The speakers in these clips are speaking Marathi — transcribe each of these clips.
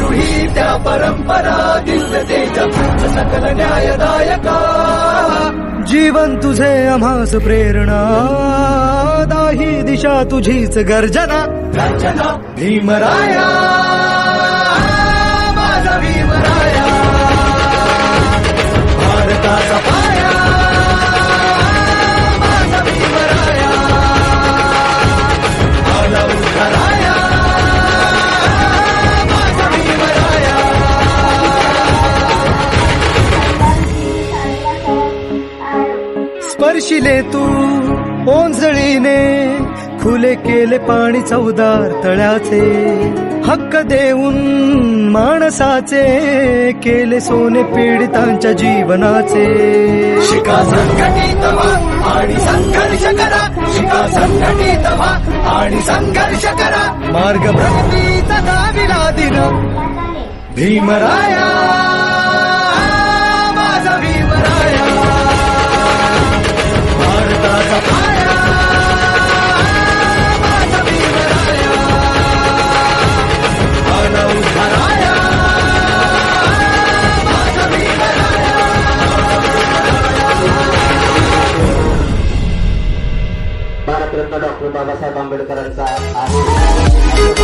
रूढी त्या परंपरा सकल न्यायदायका जीवन तुझे आम्हास प्रेरणा दाही दिशा तुझीच गर्जना गर्जना भीमराया माझा भीमराया भारताचा स्पर्शिले तू? ओंजळीने खुले केले पाणी चौदार तळ्याचे. हक्क देऊन माणसाचे केले सोने पीडितांच्या जीवनाचे. शिका संघटित आणि संघर्ष करा. शिका संघटित आणि संघर्ष करा. मार्ग प्रगतीचा दाविला दिन भीमराया!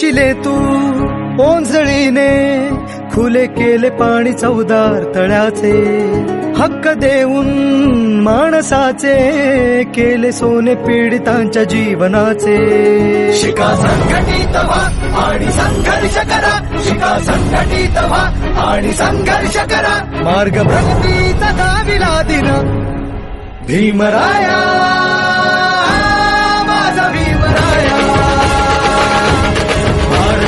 शिले तू ओंजळीने खुले केले पाणी चौदार तळ्याचे. हक्क देऊन माणसाचे केले सोने पीडितांच्या जीवनाचे. शिका संघटित व्हा आणि संघर्ष करा. शिका संघटित व्हा आणि संघर्ष करा. मार्ग प्रगतीचा दाविला दिना. भीमराया माझा भीमराया.